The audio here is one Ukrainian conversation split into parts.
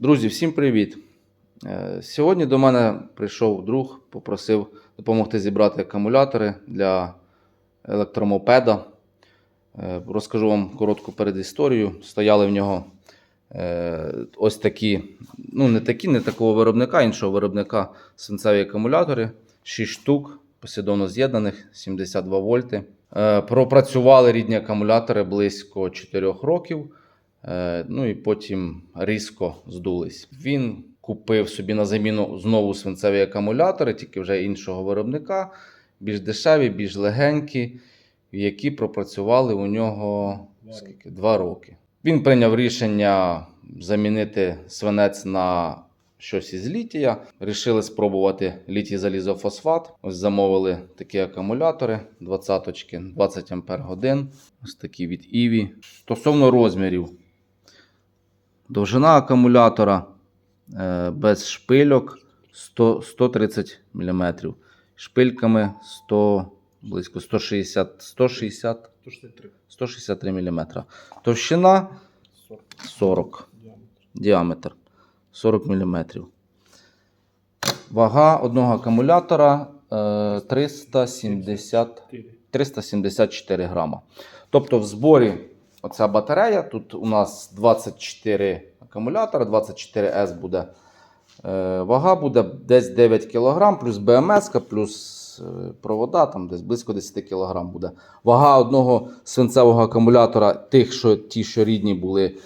Друзі, всім привіт! Е, Сьогодні до мене прийшов друг, попросив допомогти зібрати акумулятори для електромопеда. Е, Розкажу вам коротку передісторію. Стояли в нього е, ось такі, ну не такі, не такого виробника, іншого виробника свинцеві акумулятори, 6 штук, послідовно з'єднаних, 72 вольти. Пропрацювали рідні акумулятори близько 4 років. Е, Ну і потім різко здулись. Він купив собі на заміну знову свинцеві акумулятори, тільки вже іншого виробника, більш дешеві, більш легенькі, які пропрацювали у нього скільки? Два роки. Він прийняв рішення замінити свинець на щось із літія. Рішили спробувати літій залізофосфат. Ось замовили такі акумулятори 20 20 Ампер годин. Ось такі від Іві. Стосовно розмірів. Довжина акумулятора е, без шпильок 100, 130 мм. Шпильками 100, близько 160, 160, 163 163 мм. Товщина 40 діаметр 40 мм. Вага одного акумулятора е, 370 374 грама. Тобто в зборі оця батарея. Тут у нас 24 акумулятора, 24С буде. Е, Вага буде десь 9 кг, плюс БМС, плюс е, провода, там десь близько 10 кг буде. Вага одного свинцевого акумулятора, тих, що, ті, що рідні були,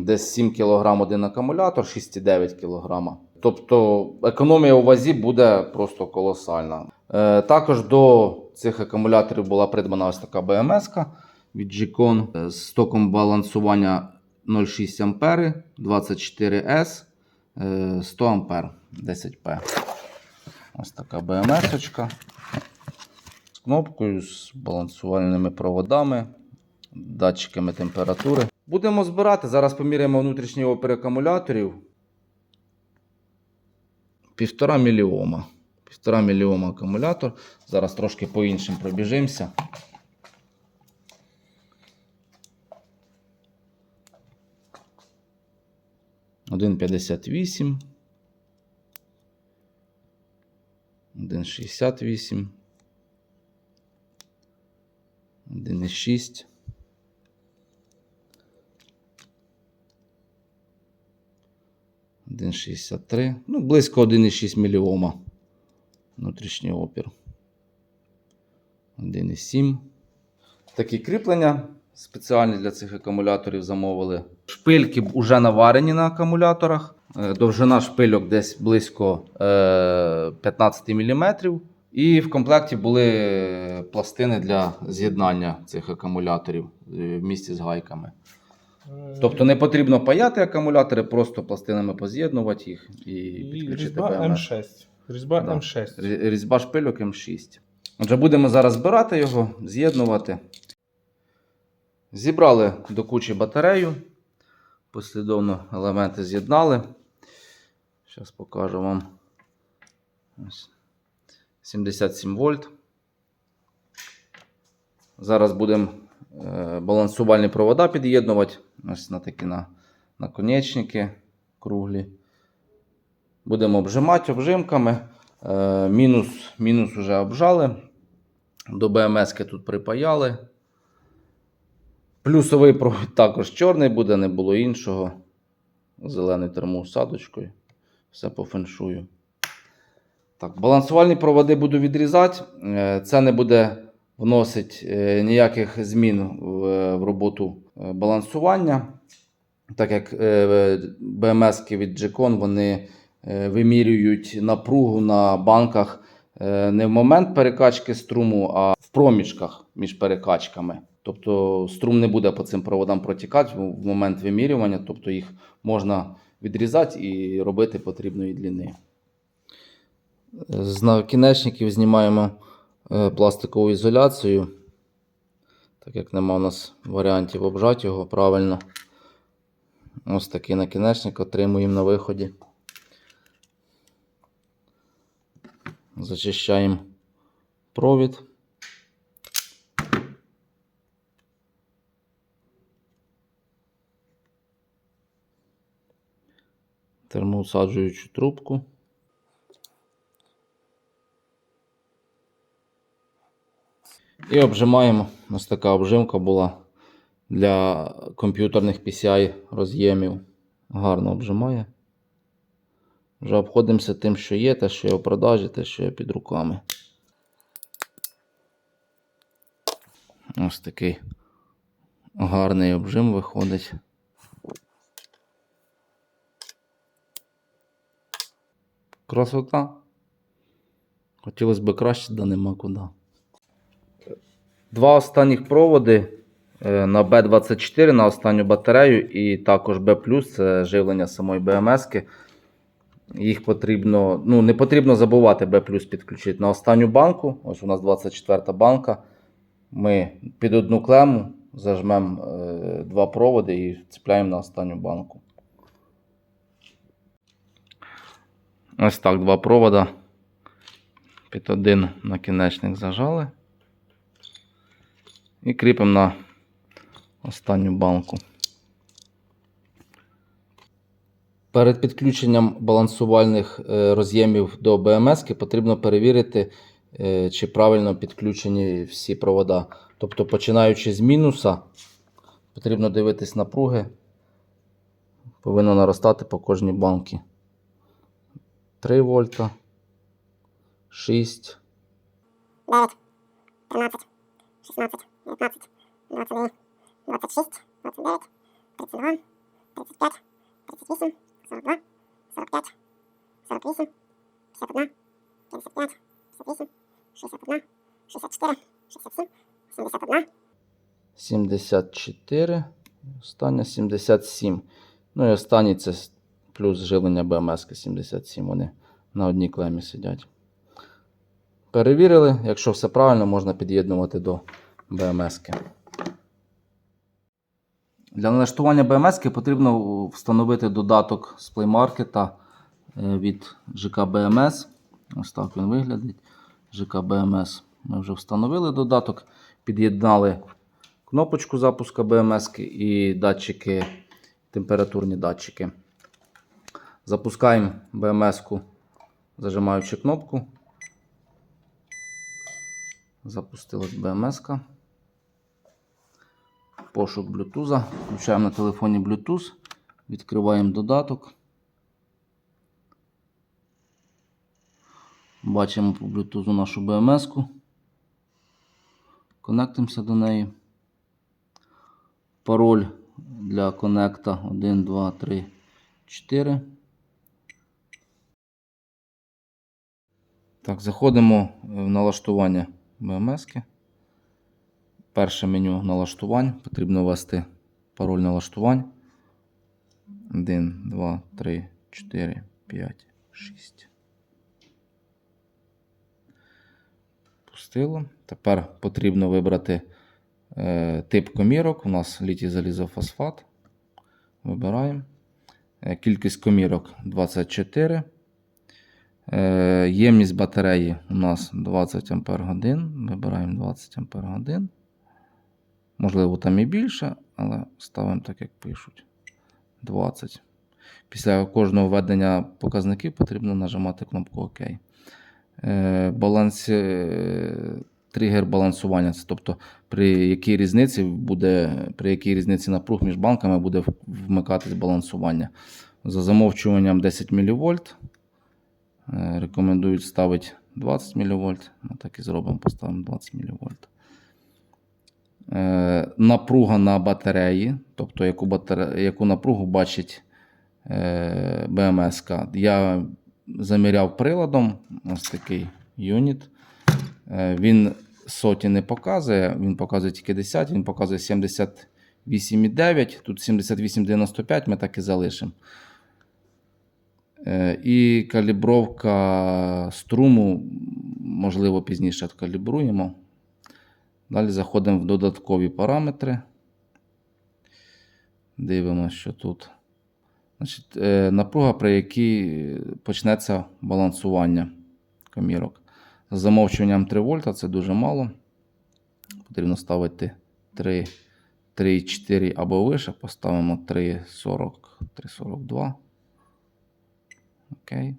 десь 7 кг один акумулятор, 6,9 кг. Тобто економія у вазі буде просто колосальна. Е, також до цих акумуляторів була придбана ось така БМС від G-Con з током балансування 0,6 ампери, 24S, е, 100 ампер, 10P. Ось така БМС з кнопкою, з балансувальними проводами, датчиками температури. Будемо збирати. Зараз поміряємо внутрішній опір акумуляторів. Півтора міліома. Півтора міліома акумулятор. Зараз трошки по іншим пробіжимося. Один п'ятдесят вісім. Один шістдесят вісім. Один шість. Один шістдесят три. Ну, близько 1,6 міліома. Внутрішній опір. 1,7. Такі кріплення спеціальні для цих акумуляторів замовили. Шпильки вже наварені на акумуляторах. Е, Довжина шпильок десь близько е, 15 мм. І в комплекті були пластини для з'єднання цих акумуляторів е, в місті з гайками. Тобто не потрібно паяти акумулятори, просто пластинами поз'єднувати їх і І підключити різьба БМС. М6. Різьба Да. М6. Різьба шпильок М6. Отже, будемо зараз збирати його, з'єднувати. Зібрали до кучі батарею. Послідовно елементи з'єднали. Зараз покажу вам. Ось. 77 вольт. Зараз будемо е, балансувальні провода під'єднувати. Ось на такі на, наконечники круглі. Будемо обжимати обжимками. Е, мінус, мінус вже обжали. До БМС тут припаяли. Плюсовий провід також чорний буде, не було іншого. Зелений термоусадочкою. Все по феншую. Так, балансувальні проводи буду відрізати. Е, Це не буде вносити е, ніяких змін в, роботу е, балансування. Так як БМС від G-Con вони вимірюють напругу на банках не в момент перекачки струму, а в проміжках між перекачками. Тобто струм не буде по цим проводам протікати в момент вимірювання, тобто їх можна відрізати і робити потрібної длини. З накінечників знімаємо е, пластикову ізоляцію, так як нема у нас варіантів обжати його правильно. Ось такий накінечник отримуємо на виході. Зачищаємо провід. Термоусаджуючу трубку. І обжимаємо. Ось така обжимка була для комп'ютерних PCI роз'ємів. Гарно обжимає. Вже обходимося тим, що є, те, що є в продажі, те, що є під руками. Ось такий гарний обжим виходить. Красота. Хотілося б краще, да нема куди. Два останніх проводи е, на B24 на останню батарею і також B+, це живлення самої BMS. Їх потрібно, ну не потрібно забувати B підключити на останню банку. Ось у нас 24 банка. Ми під одну клему зажмемо е, два проводи і цепляємо на останню банку. Ось так, два провода. Під один накінечник зажали. І кріпимо на останню банку. Перед підключенням балансувальних е, роз'ємів до BMS потрібно перевірити, е, чи правильно підключені всі провода. Тобто, починаючи з мінуса, потрібно дивитись напруги. Повинно наростати по кожній банці. 3 вольта, 6, 9, 13, 16, 19, 22, 26, 29, 32, 35, 38, 42, 45, 48, 51, 55, 58, 61, 64, 67, 71, 74, остання 77. Ну і останній це плюс живлення BMS 77. Вони на одній клемі сидять. Перевірили, якщо все правильно, можна під'єднувати до BMS. Для налаштування BMS потрібно встановити додаток з Play Market е, від ЖК BMS. Ось так він виглядить. ЖК BMS. Ми вже встановили додаток, під'єднали кнопочку запуску BMS і датчики, температурні датчики. Запускаємо BMS, зажимаючи кнопку. Запустилась BMS. Пошук Bluetooth. Включаємо на телефоні Bluetooth. Відкриваємо додаток. Бачимо по Bluetooth нашу BMS. Конектимося до неї. Пароль для конекта 1, 2, 3, 4. Так, заходимо в налаштування BMS. Перше меню налаштувань. Потрібно ввести пароль налаштувань. 1, 2, 3, 4, 5, 6. Пустило. Тепер потрібно вибрати е, тип комірок. У нас літій залізофосфат. Вибираємо. Е, кількість комірок 24. Е, ємність батареї у нас 20 Ампер годин. Вибираємо 20 Ампер годин. Можливо, там і більше, але ставимо так, як пишуть. 20. Після кожного введення показників потрібно нажимати кнопку ОК. Е, баланс, е, тригер балансування. Це тобто, при якій різниці буде, при якій різниці напруг між банками буде вмикатись балансування. За замовчуванням 10 мВ. Е, Рекомендують ставити 20 мВ. Ми так і зробимо, поставимо 20 мВ. Е, напруга на батареї, тобто яку, батаре... яку напругу бачить е, БМС. Я заміряв приладом, ось такий юніт. Він соті не показує, він показує тільки 10, він показує 78,9, тут 78,95 ми так і залишимо. Е, І калібровка струму, можливо, пізніше откалібруємо. Далі заходимо в додаткові параметри. Дивимося, що тут. Значить, е, напруга, при якій почнеться балансування комірок. З замовчуванням 3 вольта це дуже мало. Потрібно ставити 3, 3,4 або вище. Поставимо 3,40, 3,42. Окей.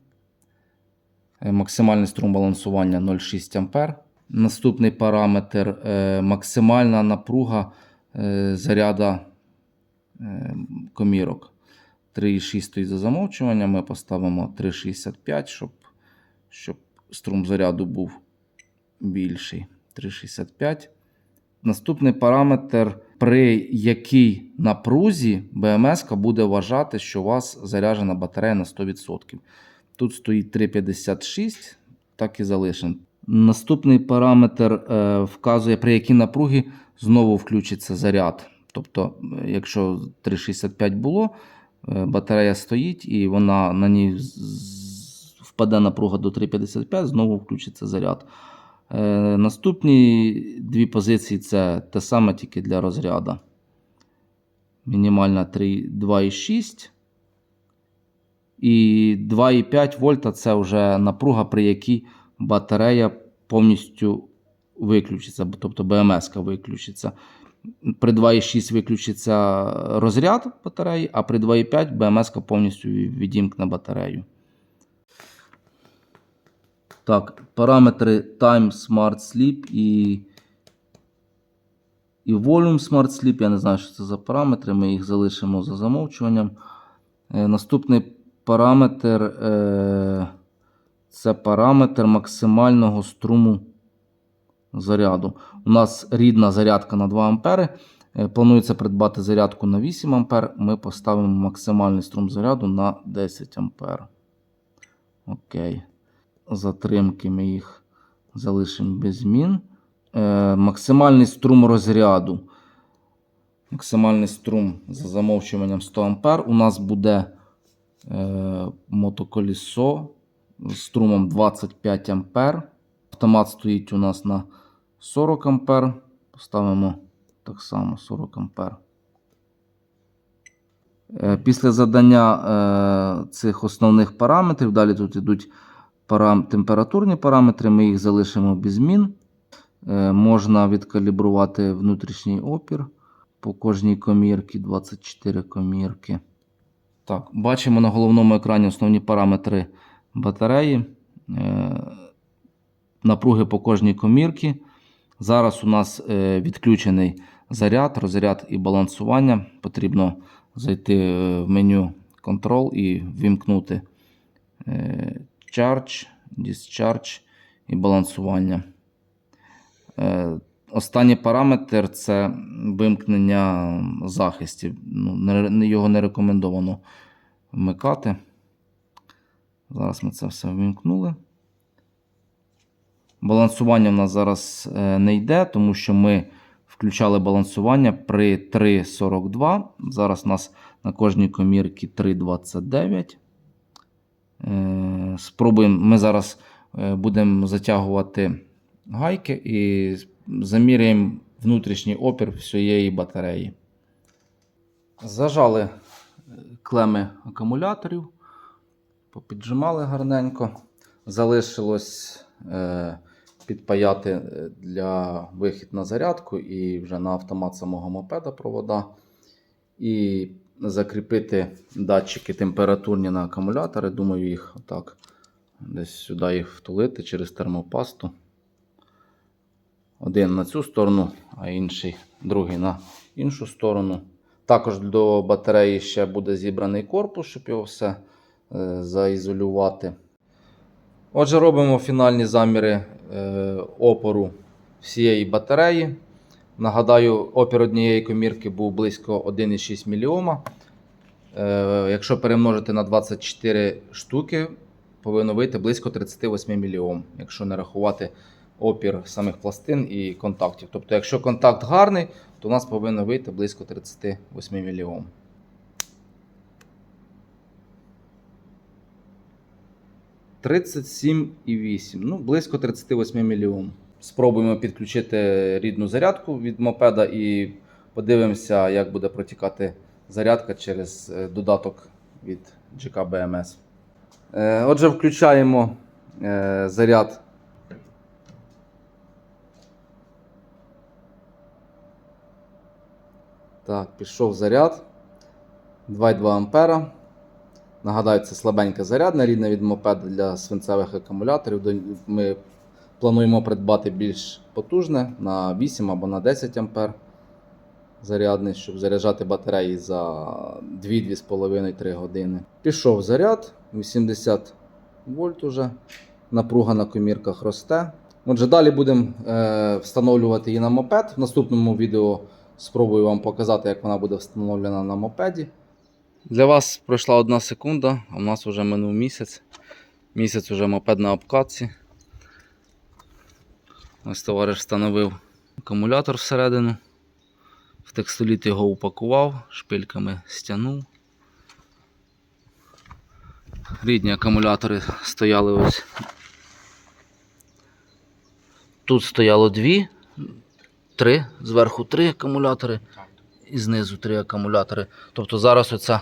Е, Максимальний струм балансування 0,6 А. Наступний параметр е, максимальна напруга е, заряда комірок. 3,6 за замовчуванням. Ми поставимо 3,65, щоб, щоб струм заряду був більший. 3,65. Наступний параметр, при якій напрузі БМС буде вважати, що у вас заряджена батарея на 100%. Тут стоїть 3,56, так і залишимо. Наступний параметр е, вказує, при якій напругі знову включиться заряд. Тобто, е, якщо 3,65 було, е, батарея стоїть і вона на ній впаде напруга до 3,55, знову включиться заряд. Е, наступні дві позиції це те саме тільки для розряду. Мінімальна 2,6. І 2,5 вольта це вже напруга, при якій батарея повністю виключиться, тобто БМС виключиться. При 2,6 виключиться розряд батареї, а при 2,5 БМС повністю відімкне батарею. Так, параметри Time Smart Sleep і, і Volume Smart Sleep. Я не знаю, що це за параметри. Ми їх залишимо за замовчуванням. Е, наступний параметр е, це параметр максимального струму заряду. У нас рідна зарядка на 2 А. Е, Планується придбати зарядку на 8 А. Ми поставимо максимальний струм заряду на 10 А. Окей. Затримки ми їх залишимо без змін. Е, максимальний струм розряду. Максимальний струм за замовчуванням 100 А. У нас буде е, мотоколісо з струмом 25 А. Автомат стоїть у нас на 40 А. Поставимо так само 40 А. Е, Після задання е, цих основних параметрів, далі тут йдуть парам, температурні параметри, ми їх залишимо без змін. Е, можна відкалібрувати внутрішній опір по кожній комірці, 24 комірки. Так, бачимо на головному екрані основні параметри батареї, е, напруги по кожній комірці. Зараз у нас е, відключений заряд, розряд і балансування. Потрібно зайти в меню Control і вімкнути Charge, Discharge і балансування. Е, Останній параметр це вимкнення захистів. Ну, його не рекомендовано вмикати. Зараз ми це все вимкнули. Балансування в нас зараз е, не йде, тому що ми включали балансування при 3,42. Зараз у нас на кожній комірці 3,29. Спробуємо. Ми зараз е, будемо затягувати гайки і заміряємо внутрішній опір всієї батареї. Зажали е, клеми акумуляторів, попіджимали гарненько. Залишилось е, підпаяти для вихід на зарядку і вже на автомат самого мопеда провода. І закріпити датчики температурні на акумулятори. Думаю, їх отак десь сюди їх втулити через термопасту. Один на цю сторону, а інший другий на іншу сторону. Також до батареї ще буде зібраний корпус, щоб його все е, заізолювати. Отже, робимо фінальні заміри е, опору всієї батареї. Нагадаю, опір однієї комірки був близько 1,6 мОм. Е, якщо перемножити на 24 штуки, повинно вийти близько 38 мОм, якщо не рахувати опір самих пластин і контактів. Тобто, якщо контакт гарний, то у нас повинно вийти близько 38 мОм. «37,8, ну, близько 38 мільйон. Спробуємо підключити рідну зарядку від мопеда і подивимося, як буде протікати зарядка через е, додаток від GK BMS. Е, Отже, включаємо е, заряд. Так, пішов заряд. 2,2 ампера. Нагадаю, це слабеньке зарядне рідне від мопеда для свинцевих акумуляторів. Ми плануємо придбати більш потужне на 8 або на 10 ампер зарядний, щоб заряджати батареї за 2-2,5-3 години. Пішов заряд 80 вольт уже. Напруга на комірках росте. Отже, далі будемо е, встановлювати її на мопед. В наступному відео спробую вам показати, як вона буде встановлена на мопеді. Для вас пройшла одна секунда, а в нас вже минув місяць. Місяць уже мопед на обкатці. Ось товариш встановив акумулятор всередину. В текстоліт його упакував, шпильками стягнув. Рідні акумулятори стояли ось. Тут стояло дві, три, зверху три акумулятори і знизу три акумулятори. Тобто зараз оце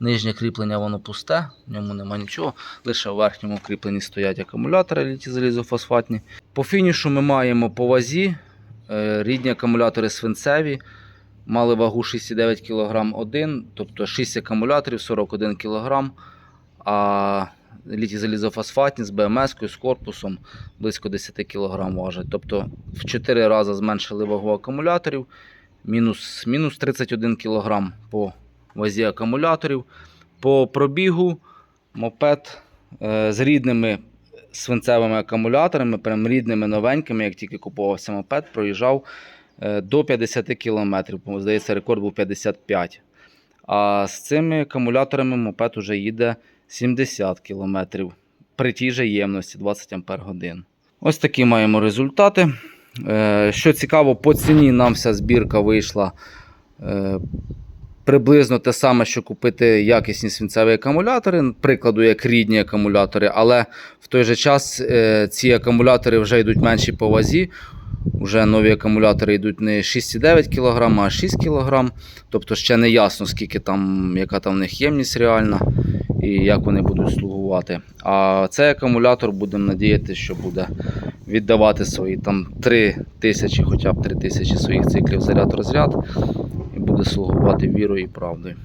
нижнє кріплення воно пусте, в ньому нема нічого. Лише в верхньому кріпленні стоять акумулятори літі залізофосфатні. По фінішу ми маємо по вазі рідні акумулятори свинцеві. Мали вагу 6,9 кг один, тобто 6 акумуляторів 41 кг. А літі залізофосфатні з БМС-кою, з корпусом близько 10 кг важать. Тобто в 4 рази зменшили вагу акумуляторів, мінус, мінус 31 кг по вазі акумуляторів. По пробігу мопед е, з рідними свинцевими акумуляторами, прям рідними новенькими, як тільки купувався мопед, проїжджав е, до 50 км. Здається, рекорд був 55 А з цими акумуляторами мопед уже їде 70 км при тій же ємності 20 Ампер годин. Ось такі маємо результати. Е, Що цікаво, по ціні нам вся збірка вийшла е, приблизно те саме, що купити якісні свинцеві акумулятори, прикладу, як рідні акумулятори, але в той же час е, ці акумулятори вже йдуть менші по вазі. Вже нові акумулятори йдуть не 6,9 кг, а 6 кг. Тобто ще не ясно, скільки там, яка там в них ємність реальна і як вони будуть слугувати. А цей акумулятор будемо надіяти, що буде віддавати свої там 3 тисячі, хоча б 3 тисячі своїх циклів заряд розряд і буде слугувати вірою і правдою.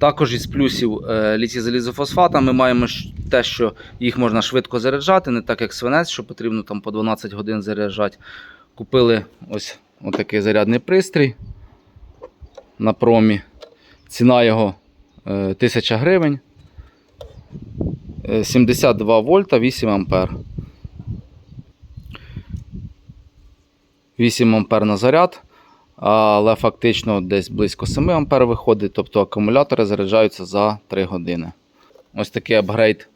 Також із плюсів е, літій залізофосфата ми маємо те, що їх можна швидко заряджати, не так як свинець, що потрібно там по 12 годин заряджати. Купили ось отакий зарядний пристрій на промі. Ціна його е, 1000 гривень. Е, 72 вольта, 8 ампер. 8 ампер на заряд, але фактично десь близько 7 ампер виходить, тобто акумулятори заряджаються за 3 години. Ось такий апгрейд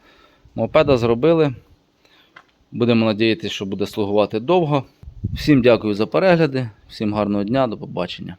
мопеда зробили. Будемо надіятися, що буде слугувати довго. Всім дякую за перегляди, всім гарного дня, до побачення.